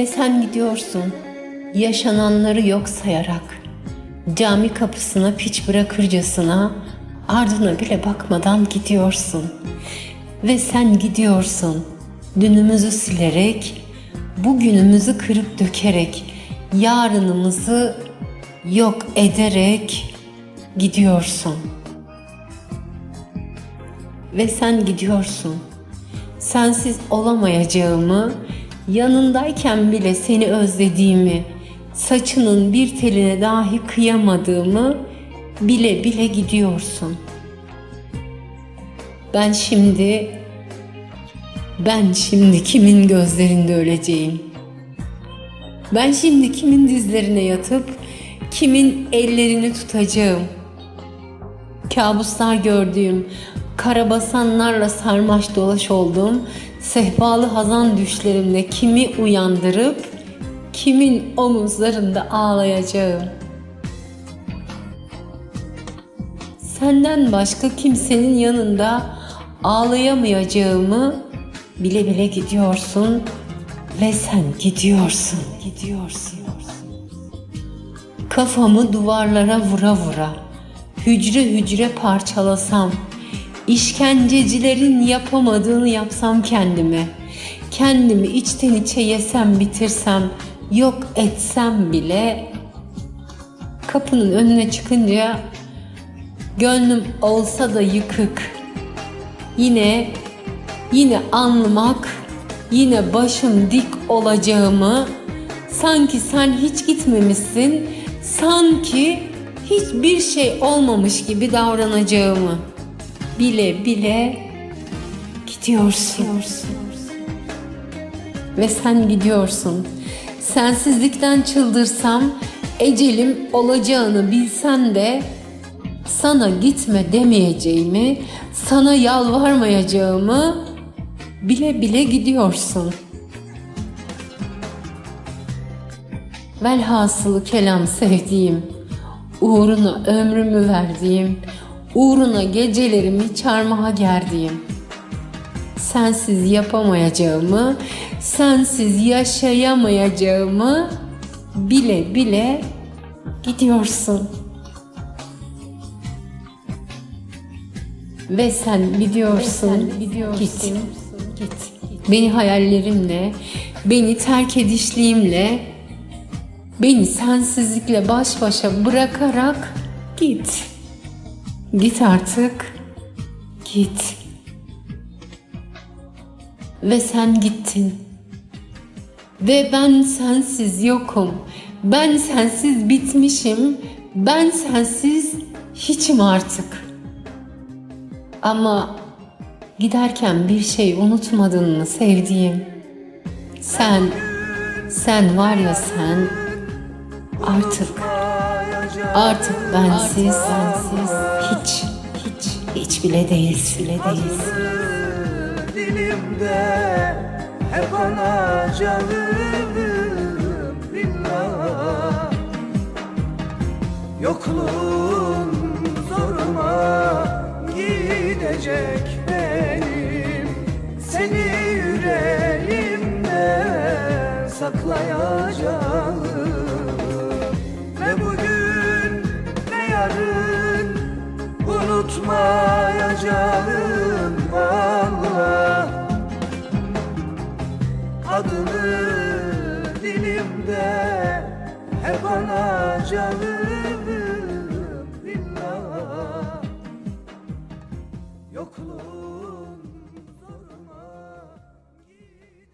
Ve sen gidiyorsun yaşananları yok sayarak. Cami kapısına piç bırakırcasına ardına bile bakmadan gidiyorsun. Ve sen gidiyorsun dünümüzü silerek, bugünümüzü kırıp dökerek, yarınımızı yok ederek gidiyorsun. Ve sen gidiyorsun. Sensiz olamayacağımı, yanındayken bile seni özlediğimi, saçının bir teline dahi kıyamadığımı bile bile gidiyorsun. Ben şimdi ben şimdi kimin gözlerinde öleceğim? Ben şimdi kimin dizlerine yatıp kimin ellerini tutacağım? Kabuslar gördüğüm, karabasanlarla sarmaş dolaş olduğum sehpalı hazan düşlerimle kimi uyandırıp kimin omuzlarında ağlayacağım? Senden başka kimsenin yanında ağlayamayacağımı bile bile gidiyorsun ve sen gidiyorsun, gidiyorsun. Kafamı duvarlara vura vura, hücre hücre parçalasam, işkencecilerin yapamadığını yapsam kendime, kendimi içten içe yesem bitirsem, yok etsem bile kapının önüne çıkınca gönlüm olsa da yıkık. Yine yine anlamak, yine başım dik olacağımı, sanki sen hiç gitmemişsin, sanki hiçbir şey olmamış gibi davranacağımı bile bile gidiyorsun. Ve sen gidiyorsun. Sensizlikten çıldırsam, ecelim olacağını bilsen de sana gitme demeyeceğimi, sana yalvarmayacağımı bile bile gidiyorsun. Velhasılı kelam sevdiğim, uğruna ömrümü verdiğim, uğruna gecelerimi çarmıha gerdiğim. Sensiz yapamayacağımı, sensiz yaşayamayacağımı bile bile gidiyorsun. Ve sen gidiyorsun, git, git. Beni hayallerimle, beni terk edişliğimle, beni sensizlikle baş başa bırakarak git. Git artık, git. Ve sen gittin. Ve ben sensiz yokum. Ben sensiz bitmişim. Ben sensiz hiçim artık. Ama giderken bir şey unutmadın mı sevdiğim? Sen, sen var ya sen artık, artık bensiz, sensiz hiç, hiç, hiç bile değilsin, bile değilsin. dilimde hep anacağım billah Yokluğun zoruma gidecek unutmayacağım valla Adını dilimde hep anacağım